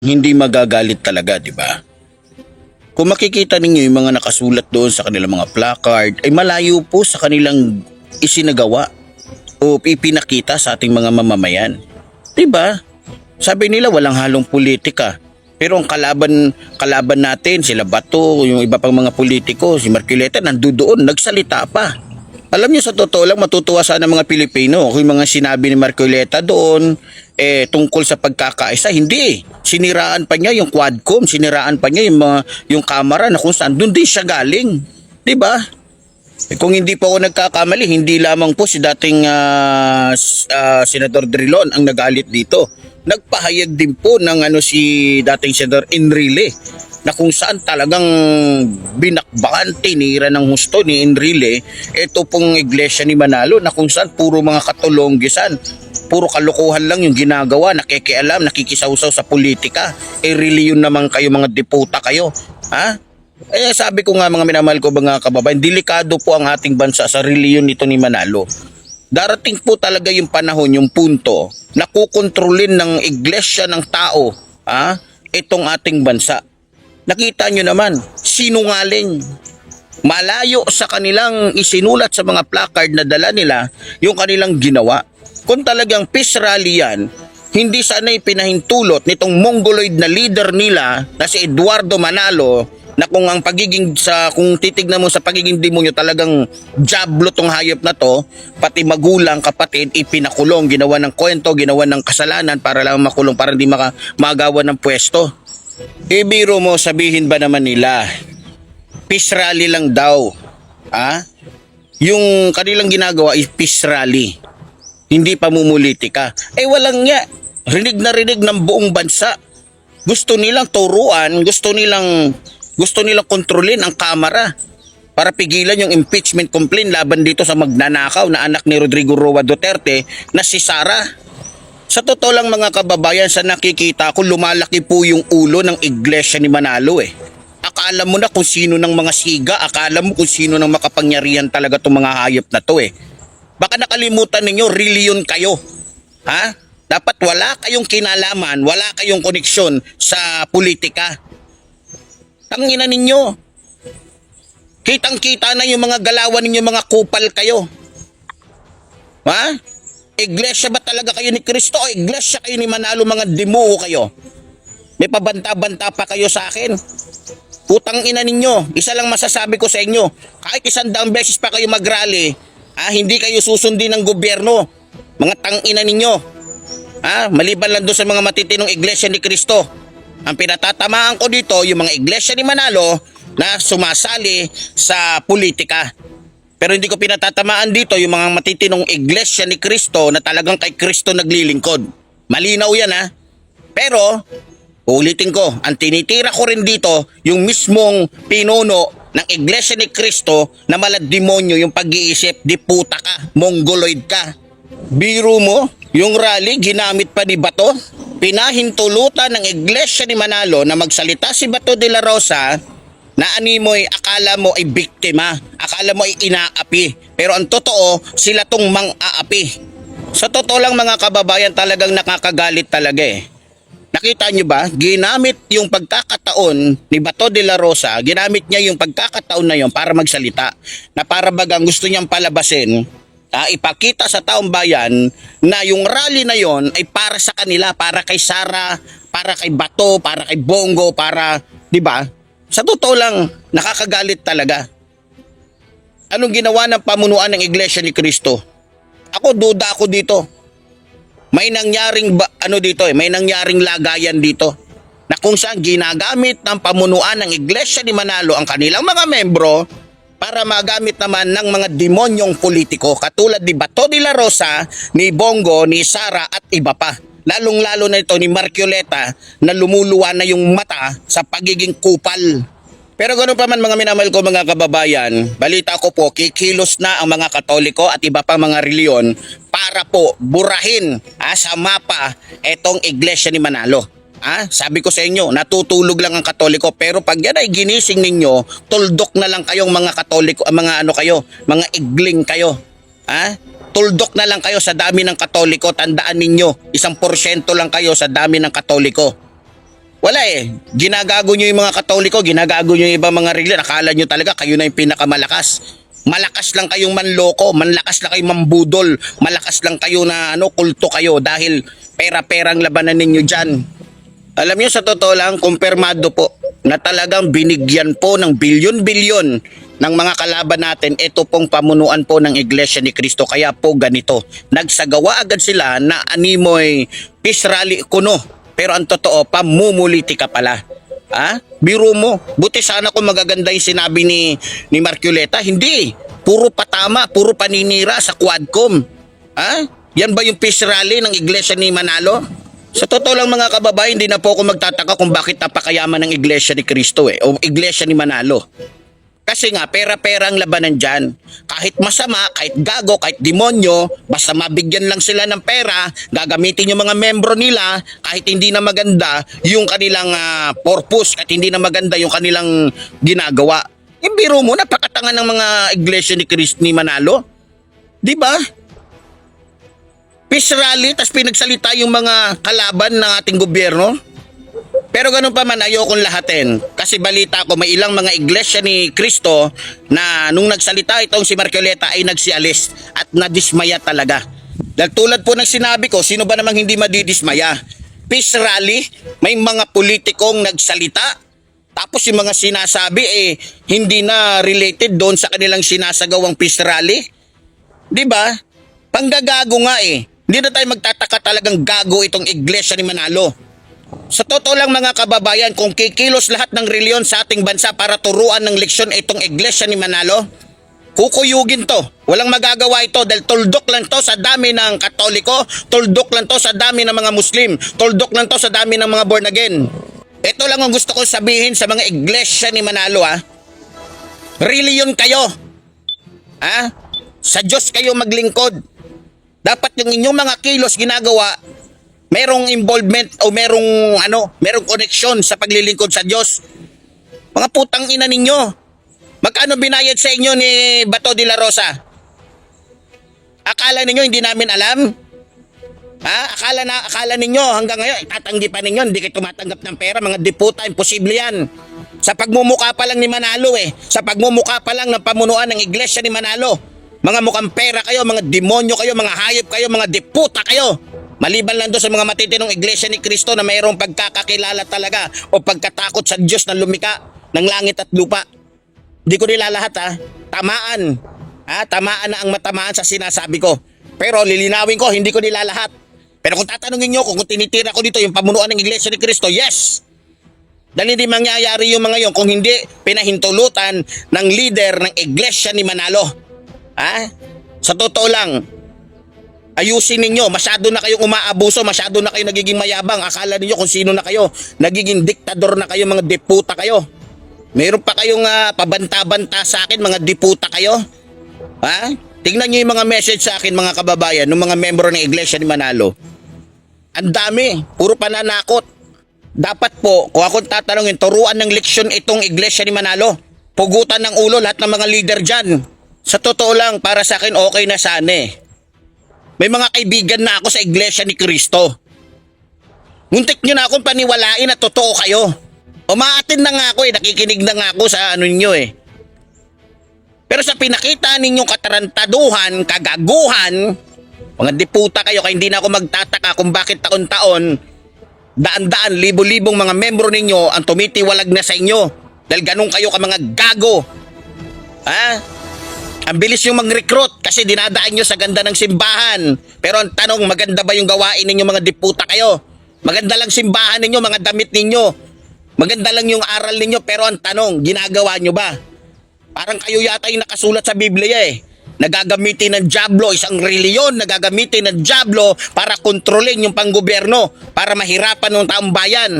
hindi magagalit talaga, di ba? Kung makikita ninyo yung mga nakasulat doon sa kanilang mga placard, ay malayo po sa kanilang isinagawa o ipinakita sa ating mga mamamayan. Di ba? Sabi nila walang halong politika. Pero ang kalaban kalaban natin, sila Bato, yung iba pang mga politiko, si Marculeta, nandoon, nagsalita pa. Alam niyo sa totoo lang, matutuwa sana mga Pilipino kung mga sinabi ni Marculeta doon eh, tungkol sa pagkakaisa. Hindi. Siniraan pa niya yung quadcom, siniraan pa niya yung, mga, yung camera na kung saan doon din siya galing. Di ba? Eh, kung hindi po ako nagkakamali, hindi lamang po si dating ah, s- ah, Senador Drilon ang nagalit dito. Nagpahayag din po ng ano si dating Senador Enrile na kung saan talagang binakbakan, tinira ng husto ni Enrile ito pong iglesia ni Manalo na kung saan puro mga katulonggisan, puro kalokohan lang yung ginagawa, nakikialam, nakikisawsaw sa politika. Eh, reliyon naman kayo mga deputa kayo. Ha? Eh sabi ko nga mga minamahal ko mga kababayan, delikado po ang ating bansa sa reliyon nito ni Manalo. Darating po talaga yung panahon, yung punto na kukontrolin ng iglesia ng tao, ah, itong ating bansa. Nakita nyo naman, sinungaling. Malayo sa kanilang isinulat sa mga placard na dala nila yung kanilang ginawa. Kung talagang peace rally yan, hindi sana ipinahintulot nitong mongoloid na leader nila na si Eduardo Manalo na kung ang pagiging sa kung titignan mo sa pagiging demonyo talagang jablo tong hayop na to pati magulang kapatid ipinakulong ginawa ng kwento ginawa ng kasalanan para lang makulong para hindi maka, magawa ng pwesto ibiro mo sabihin ba naman nila peace rally lang daw. Ha? Yung kanilang ginagawa is peace rally. Hindi pamumulitika eh walang nga. Rinig na rinig ng buong bansa. Gusto nilang turuan, gusto nilang gusto nilang kontrolin ang kamera para pigilan yung impeachment complaint laban dito sa magnanakaw na anak ni Rodrigo Roa Duterte na si Sara. Sa totoo lang mga kababayan sa nakikita ko lumalaki po yung ulo ng iglesia ni Manalo eh. Akala mo na kung sino ng mga siga, akala mo kung sino ng makapangyarihan talaga itong mga hayop na to eh. Baka nakalimutan ninyo, reliyon kayo. Ha? Dapat wala kayong kinalaman, wala kayong koneksyon sa politika. Tangina ninyo. Kitang-kita na yung mga galawan ninyo, mga kupal kayo. Ha? Iglesia ba talaga kayo ni Kristo o iglesia kayo ni Manalo mga demuho kayo? May pabanta-banta pa kayo sa akin. Putang ina ninyo, isa lang masasabi ko sa inyo, kahit isang daang beses pa kayo magrally, ah, hindi kayo susundin ng gobyerno. Mga tangina ninyo. Ah, maliban lang doon sa mga matitinong iglesia ni Kristo. Ang pinatatamaan ko dito, yung mga iglesia ni Manalo na sumasali sa politika. Pero hindi ko pinatatamaan dito yung mga matitinong iglesia ni Kristo na talagang kay Kristo naglilingkod. Malinaw yan ha. Pero, ulitin ko, ang tinitira ko rin dito yung mismong pinuno ng iglesia ni Kristo na malademonyo yung pag-iisip, di puta ka, mongoloid ka. Biro mo, yung rally ginamit pa ni Bato, pinahintulutan ng iglesia ni Manalo na magsalita si Bato de la Rosa na animoy akala mo ay biktima, akala mo ay inaapi. Pero ang totoo, sila tong mang-aapi. Sa totoo lang mga kababayan talagang nakakagalit talaga eh. Nakita nyo ba? Ginamit yung pagkakataon ni Bato de la Rosa, ginamit niya yung pagkakataon na yon para magsalita. Na para bagang gusto niyang palabasin, ah, ipakita sa taong bayan na yung rally na yon ay para sa kanila, para kay Sara, para kay Bato, para kay Bongo, para, di ba? Sa totoo lang, nakakagalit talaga. Anong ginawa ng pamunuan ng Iglesia ni Kristo? Ako, duda ako dito. May nangyaring ba, ano dito eh, may nangyaring lagayan dito na kung saan ginagamit ng pamunuan ng Iglesia ni Manalo ang kanilang mga membro para magamit naman ng mga demonyong politiko katulad ni Bato de la Rosa, ni Bongo, ni Sara at iba pa. Lalong-lalo na ito ni Marcoleta na lumuluwa na yung mata sa pagiging kupal. Pero ganoon pa man mga minamahal ko mga kababayan, balita ko po kikilos na ang mga katoliko at iba pang mga reliyon para po burahin ah, sa mapa etong iglesia ni Manalo. Ah, sabi ko sa inyo, natutulog lang ang katoliko pero pag yan ay ginising ninyo, tuldok na lang kayong mga katoliko, ah, mga ano kayo, mga igling kayo. Ah, tuldok na lang kayo sa dami ng katoliko, tandaan ninyo, isang porsyento lang kayo sa dami ng katoliko. Wala eh. Ginagago nyo yung mga katoliko, ginagago nyo yung ibang mga reliyon. Akala nyo talaga kayo na yung pinakamalakas. Malakas lang kayong manloko, malakas lang kayong mambudol, malakas lang kayo na ano, kulto kayo dahil pera-perang labanan ninyo dyan. Alam niyo sa totoo lang, kumpirmado po na talagang binigyan po ng bilyon-bilyon ng mga kalaban natin ito pong pamunuan po ng Iglesia ni Cristo. Kaya po ganito, nagsagawa agad sila na animoy peace rally kuno. Pero ang totoo, pamumuliti ka pala. Ha? Biro mo. Buti sana kung magaganda yung sinabi ni, ni Marculeta. Hindi. Puro patama, puro paninira sa Quadcom. Ha? Yan ba yung peace rally ng Iglesia ni Manalo? Sa totoo lang mga kababayan, hindi na po ako magtataka kung bakit napakayaman ng Iglesia ni Cristo eh, o Iglesia ni Manalo. Kasi nga, pera-pera ang labanan dyan. Kahit masama, kahit gago, kahit demonyo, basta mabigyan lang sila ng pera, gagamitin yung mga membro nila, kahit hindi na maganda yung kanilang ah, purpose, at hindi na maganda yung kanilang ginagawa. Yung biro mo, napakatanga ng mga iglesia ni Christ ni Manalo. Di ba? Peace rally, tas pinagsalita yung mga kalaban ng ating gobyerno. Pero ganun pa man, ayokong lahatin. Kasi balita ko, may ilang mga iglesia ni Cristo na nung nagsalita itong si Marcoleta ay nagsialis at nadismaya talaga. Dahil tulad po ng sinabi ko, sino ba namang hindi madidismaya? Peace rally, may mga politikong nagsalita. Tapos yung mga sinasabi eh, hindi na related doon sa kanilang sinasagawang peace rally. Di ba? Panggagago nga eh. Hindi na tayo magtataka talagang gago itong iglesia ni Manalo. Sa totoo lang mga kababayan, kung kikilos lahat ng reliyon sa ating bansa para turuan ng leksyon itong iglesia ni Manalo, kukuyugin to. Walang magagawa ito dahil tuldok lang to sa dami ng katoliko, tuldok lang to sa dami ng mga muslim, tuldok lang to sa dami ng mga born again. Ito lang ang gusto ko sabihin sa mga iglesia ni Manalo ha. Reliyon kayo. Ha? Sa Diyos kayo maglingkod. Dapat yung inyong mga kilos ginagawa merong involvement o merong ano, merong connection sa paglilingkod sa Diyos. Mga putang ina ninyo. Magkano binayad sa inyo ni Bato de la Rosa? Akala ninyo hindi namin alam? Ha? Akala na akala ninyo hanggang ngayon itatanggi pa ninyo hindi kayo tumatanggap ng pera mga deputa imposible yan. Sa pagmumuka pa lang ni Manalo eh. Sa pagmumuka pa lang ng pamunuan ng iglesia ni Manalo. Mga mukhang pera kayo, mga demonyo kayo, mga hayop kayo, mga deputa kayo. Maliban lang doon sa mga matitinong iglesia ni Kristo na mayroong pagkakakilala talaga o pagkatakot sa Diyos na lumika ng langit at lupa. Hindi ko nila lahat ha. Tamaan. Ha? Tamaan na ang matamaan sa sinasabi ko. Pero lilinawin ko, hindi ko nila lahat. Pero kung tatanungin nyo ko kung tinitira ko dito yung pamunuan ng iglesia ni Kristo, yes! Dahil hindi mangyayari yung mga yon kung hindi pinahintulutan ng leader ng iglesia ni Manalo. Ha? Sa totoo lang, ayusin ninyo. Masyado na kayong umaabuso, masyado na kayo nagiging mayabang. Akala niyo kung sino na kayo. Nagiging diktador na kayo, mga deputa kayo. Meron pa kayong ah, pabanta-banta sa akin, mga deputa kayo. Ha? Tingnan niyo yung mga message sa akin, mga kababayan, ng mga membro ng iglesia ni Manalo. Ang dami, puro pananakot. Dapat po, kung akong tatanungin, turuan ng leksyon itong iglesia ni Manalo. Pugutan ng ulo lahat ng mga leader dyan. Sa totoo lang, para sa akin, okay na sana eh. May mga kaibigan na ako sa iglesia ni Kristo. Muntik nyo na akong paniwalain na totoo kayo. Umaatin na nga ako eh, nakikinig na nga ako sa ano ninyo eh. Pero sa pinakita ninyong katarantaduhan, kagaguhan, mga diputa kayo, kaya hindi na ako magtataka kung bakit taon-taon, daan-daan, libo-libong mga membro ninyo ang tumitiwalag na sa inyo. Dahil ganun kayo ka mga gago. Ha? Ang bilis yung mag-recruit kasi dinadaan nyo sa ganda ng simbahan. Pero ang tanong, maganda ba yung gawain ninyo mga diputa kayo? Maganda lang simbahan ninyo, mga damit ninyo. Maganda lang yung aral ninyo, pero ang tanong, ginagawa nyo ba? Parang kayo yata yung nakasulat sa Biblia eh. Nagagamitin ng Diablo, isang reliyon, nagagamitin ng Diablo para kontrolin yung panggobyerno, para mahirapan ng taong bayan.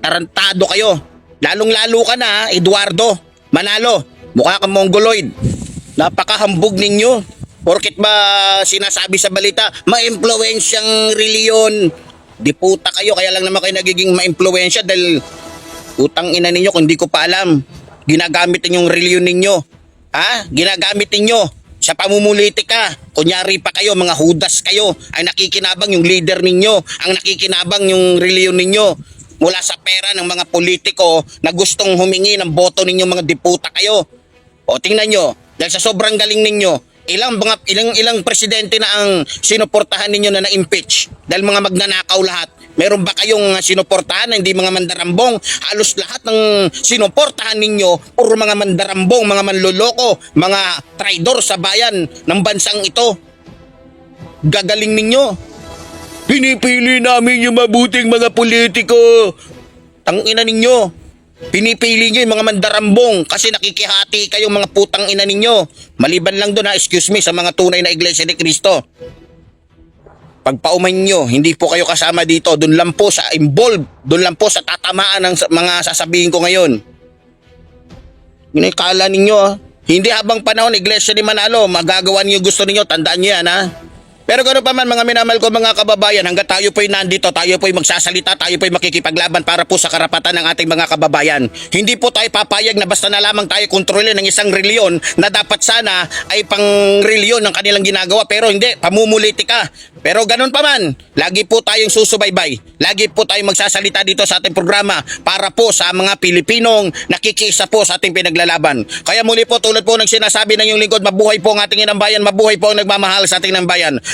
Tarantado kayo. Lalong-lalo ka na, Eduardo. Manalo, mukha kang mongoloid. Napakahambog ninyo. Porkit ba sinasabi sa balita, ma-impluensyang reliyon. Diputa kayo, kaya lang naman kayo nagiging ma-impluensya dahil utang ina ninyo kung di ko pa alam. Ginagamit yung reliyon ninyo. Ha? Ginagamit ninyo sa pamumulitika. Kunyari pa kayo, mga hudas kayo. Ang nakikinabang yung leader ninyo. Ang nakikinabang yung reliyon ninyo. mula sa pera ng mga politiko na gustong humingi ng boto ninyo mga diputa kayo. O tingnan nyo, dahil sa sobrang galing ninyo, ilang mga ilang ilang presidente na ang sinuportahan ninyo na na-impeach dahil mga magnanakaw lahat. Meron ba kayong uh, sinuportahan na hindi mga mandarambong? Halos lahat ng sinuportahan ninyo puro mga mandarambong, mga manloloko, mga traidor sa bayan ng bansang ito. Gagaling ninyo. Pinipili namin yung mabuting mga politiko. Tangina ninyo. Pinipili nyo yung mga mandarambong kasi nakikihati kayong mga putang ina ninyo. Maliban lang doon ha, excuse me, sa mga tunay na iglesia ni Kristo. Pagpauman nyo, hindi po kayo kasama dito. Doon lang po sa involved. Doon lang po sa tatamaan ng mga sasabihin ko ngayon. Inikala ninyo. Hindi habang panahon, iglesia ni Manalo, magagawa niyo gusto niyo, tandaan niyo yan ha. Pero gano'n pa man mga minamahal ko mga kababayan, hanggat tayo po'y nandito, tayo po'y magsasalita, tayo po'y makikipaglaban para po sa karapatan ng ating mga kababayan. Hindi po tayo papayag na basta na lamang tayo kontrolin ng isang reliyon na dapat sana ay pang reliyon ng kanilang ginagawa. Pero hindi, pamumulitika. Pero gano'n pa man, lagi po tayong susubaybay. Lagi po tayong magsasalita dito sa ating programa para po sa mga Pilipinong nakikisa po sa ating pinaglalaban. Kaya muli po tulad po ng sinasabi ng yung lingkod, mabuhay po ang ating inang bayan, mabuhay po ang nagmamahal sa ating inang bayan.